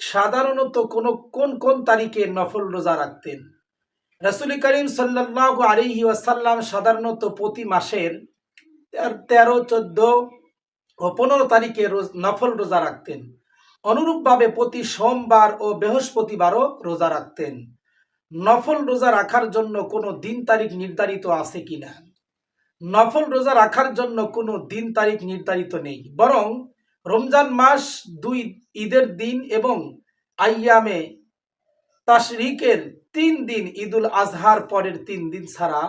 সাধারণত কোন কোন কোন তারিখে নফল রোজা রাখতেন? রসুল করিম সাল্লাহ আলিহি ওয়াসাল্লাম সাধারণত প্রতি মাসের তের- চোদ্দ ও পনেরো তারিখে নফল রোজা রাখতেন। অনুরূপভাবে প্রতি সোমবার ও বৃহস্পতিবারও রোজা রাখতেন। নফল রোজা রাখার জন্য কোনো দিন তারিখ নির্ধারিত আছে কিনা নফল রোজা রাখার জন্য কোনো দিন তারিখ নির্ধারিত নেই, বরং রমজান মাস দুই ঈদের দিন এবং আইয়ামে তাশরিকের তিন দিন ঈদুল আজহার পরের তিন দিন ছাড়া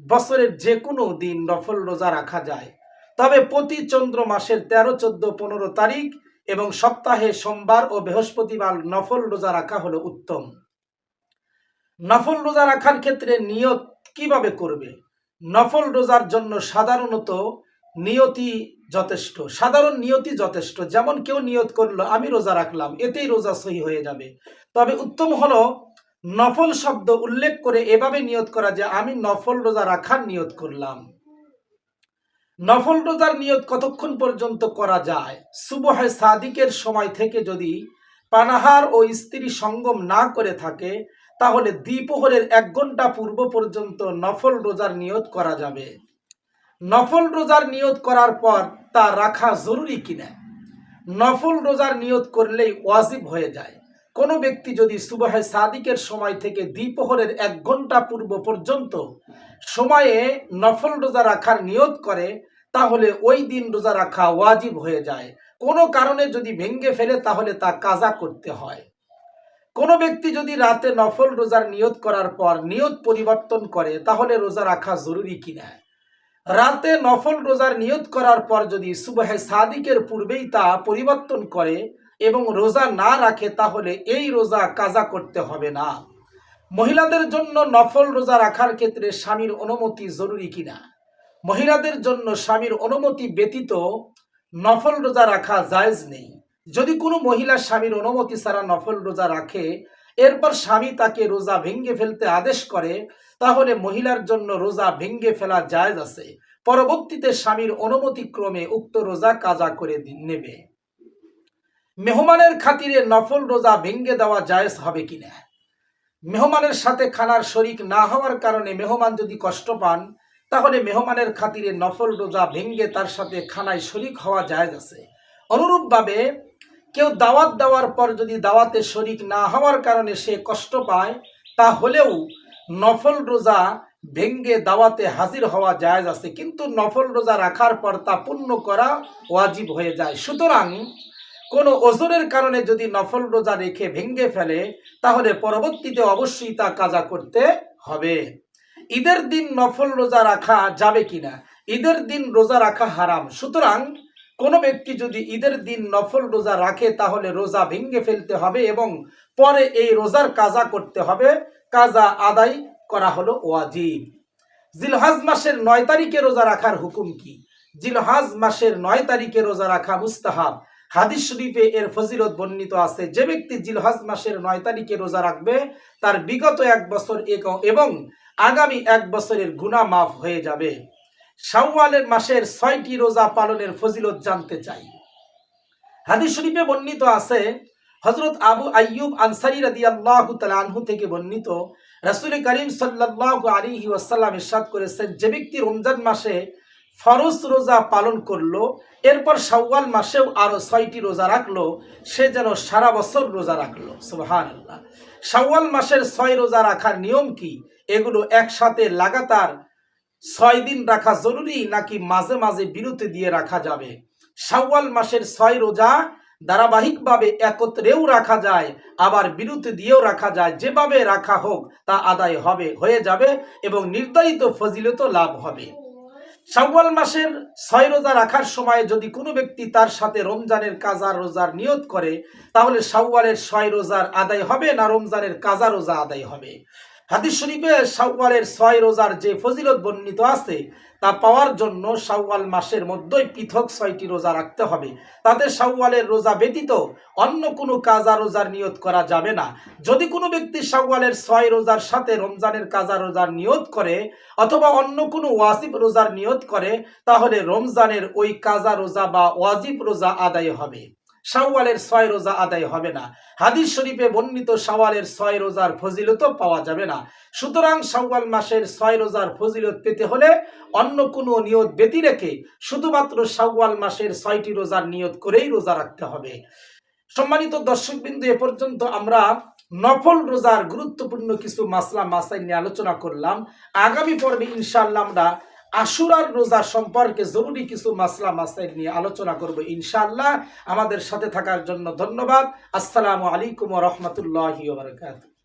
বছরের যে কোনো দিন নফল রোজা রাখা যায়। তবে প্রতি চন্দ্র মাসের তেরো, চোদ্দ, পনেরো তারিখ এবং সপ্তাহে সোমবার ও বৃহস্পতিবার নফল রোজা রাখা হলো উত্তম। নফল রোজা রাখার ক্ষেত্রে নিয়ত কীভাবে করবে? নফল রোজার জন্য সাধারণত নিয়তি যথেষ্ট। সাধারণ নিয়তি যথেষ্ট। যেমন কেউ নিয়ত করল, আমি রোজা রাখলাম, এতেই রোজা সহি হয়ে যাবে। তবে উত্তম হলো নফল শব্দ উল্লেখ করে এভাবে নিয়ত করা যে, আমি নফল রোজা রাখার নিয়ত করলাম। নফল রোজার নিয়ত কতক্ষণ পর্যন্ত করা যায়? সুবহে সাদিকের সময় থেকে যদি পানাহার ও স্ত্রী সঙ্গম না করে থাকে, তাহলে দ্বিপ্রহরের এক ঘণ্টা পূর্ব পর্যন্ত নফল রোজার নিয়ত করা যাবে। নফল রোজার নিয়ত করার পর তা রাখা জরুরি কিনা? নফল রোজার নিয়ত করলেই ওয়াজিব হয়ে যায়। কোনো ব্যক্তি যদি সুবহে সাদিকের সময় থেকে দ্বিপ্রহরের এক ঘণ্টা পূর্ব পর্যন্ত সময়ে নফল রোজা রাখার নিয়ত করে, তাহলে ওই দিন রোজা রাখা ওয়াজিব হয়ে যায়। কোনো কারণে যদি ভেঙ্গে ফেলে, তাহলে তা কাজা করতে হয়। কোনো ব্যক্তি যদি রাতে নফল রোজার নিয়ত করার পর নিয়ত পরিবর্তন করে, তাহলে রোজা রাখা জরুরি কিনা? রাতে নফল রোজার নিয়ত করার পর যদি সুবহে সাদিকের পূর্বেই তা পরিবর্তন করে এবং রোজা না রাখে তাহলে এই রোজা কাজা করতে হবে না। মহিলাদের জন্য নফল রোজা রাখার ক্ষেত্রে স্বামীর অনুমতি জরুরি কিনা? মহিলাদের জন্য স্বামীর অনুমতি ব্যতীত নফল রোজা রাখা জায়জ নেই। যদি কোনো মহিলা স্বামীর অনুমতি ছাড়া নফল রোজা রাখে, এরপর স্বামী তাকে রোজা ভেঙ্গে ফেলতে আদেশ করে, তাহলে মহিলার জন্য রোজা ভেঙ্গে ফেলা জায়জ আছে। পরবর্তীতে স্বামীর অনুমতি ক্রমে উক্ত রোজা কাজা করে নেবে। মেহমানের খাতিরে নফল রোজা ভেঙ্গে দেওয়া জায়েজ হবে কিনা? মেহমানের সাথে খানার শরিক না হওয়ার কারণে মেহমান যদি কষ্ট পান, তাহলে মেহমানের খাতিরে নফল রোজা ভেঙ্গে তার সাথে খানায় শরিক হওয়া জায়েজ আছে। অনুরূপভাবে, কেউ দাওয়াত দেওয়ার পর যদি দাওয়াতে শরিক না হওয়ার কারণে সে কষ্ট পায়, তাহলেও নফল রোজা ভেঙ্গে দাওয়াতে হাজির হওয়া জায়েজ আছে। কিন্তু নফল রোজা রাখার পর তা পূর্ণ করা ওয়াজিব হয়ে যায়। সুতরাং কোনো ওজনের কারণে যদি নফল রোজা রেখে ভেঙ্গে ফেলে, তাহলে পরবর্তীতে অবশ্যই তা কাজা করতে হবে। ঈদের দিন নফল রোজা রাখা যাবে কিনা? ঈদের দিন রোজা রাখা হারাম। সুতরাং কোনো ব্যক্তি যদি ঈদের দিন নফল রোজা রাখে, তাহলে রোজা ভেঙ্গে ফেলতে হবে এবং পরে এই রোজার কাজা করতে হবে। কাজা আদায় করা হলো ওয়াজিব। জিলহাজ মাসের নয় তারিখে রোজা রাখার হুকুম কি? জিলহাজ মাসের নয় তারিখে রোজা রাখা মুস্তাহাব। হাদিস শরীফে এর ফজিলত বর্ণিত আছে, যে ব্যক্তি জিলহাজ মাসের নয় তারিখে রোজা রাখবে, তার বিগত এক বছর এক- এবং আগামী এক বছরের গুনাহ মাফ হয়ে যাবে। শাওয়ালের মাসের ছয়টি রোজা পালনের ফজিলত জানতে চাই। হাদিস শরীফে বর্ণিত আছে হজরত আবু আইয়ুব আনসারি রাদি আল্লাহ আনহু থেকে বর্ণিত, রাসুল করিম সাল্লাহ আলিহি ওয়াসাল্লাম ইরশাদ করেছেন, যে ব্যক্তি রমজান মাসে ফরজ রোজা পালন করল, এরপর শাওয়াল মাসেও আরও ছয়টি রোজা রাখল, সে যেন সারা বছর রোজা রাখল। সুবহান আল্লাহ শাওয়াল মাসের ছয় রোজা রাখার নিয়ম কি? এগুলো একসাথে লাগাতার ছয় দিন রাখা জরুরি নাকি মাঝে মাঝে বিরতি দিয়ে রাখা যাবে? শাওয়াল মাসের ছয় রোজা ধারাবাহিকভাবে একত্রেও রাখা যায়, আবার বিরতি দিয়েও রাখা যায়। যেভাবে রাখা হোক তা আদায় হবে, হয়ে যাবে এবং নির্ধারিত ফজিলত লাভ হবে। শাওয়াল মাসের ছয় রোজা রাখার সময় যদি কোনো ব্যক্তি তার সাথে রমজানের কাজা রোজার নিয়ত করে, তাহলে শাওয়ালের ছয় রোজার আদায় হবে না রমজানের কাজা রোজা আদায় হবে? হাদিস শরীফে শাওয়ালের ছয় রোজার যে ফজিলত বর্ণিত আছে তা পাওয়ার জন্য শাওয়াল মাসের মধ্যেই পৃথক ছয়টি রোজা রাখতে হবে। তাতে শাওয়ালের রোজা ব্যতীত অন্য কোনো কাজা রোজার নিয়ত করা যাবে না। যদি কোনো ব্যক্তি শাওয়ালের ছয় রোজার সাথে রমজানের কাজা রোজার নিয়ত করে অথবা অন্য কোনো ওয়াজিব রোজার নিয়ত করে, তাহলে রমজানের ওই কাজা রোজা বা ওয়াজিব রোজা আদায় হবে। শাওয়ালের ছয় রোজা আদায় হবে না। হাদিস শরীফে বর্ণিত শাওয়ালের ছয় রোজার ফজিলত পাওয়া যাবে না। সুতরাং শাওয়াল মাসের ছয় রোজার ফজিলত পেতে হলে অন্য কোনো নিয়ত ব্যতি রেখে শুধুমাত্র শাওয়াল মাসের ছয়টি রোজার নিয়ত করেই রোজা রাখতে হবে। সম্মানিত দর্শকবৃন্দ, এ পর্যন্ত আমরা নফল রোজার গুরুত্বপূর্ণ কিছু মাসলা মাসাইল নিয়ে আলোচনা করলাম। আগামী পর্বে ইনশাআল্লাহ আমরা আশুরার রোজা সম্পর্কে জরুরি কিছু মাসলা মাসাইল নিয়ে আলোচনা করব ইনশাআল্লাহ। আমাদের সাথে থাকার জন্য ধন্যবাদ। আসসালামু আলাইকুম রহমতুল্লাহ বারকাত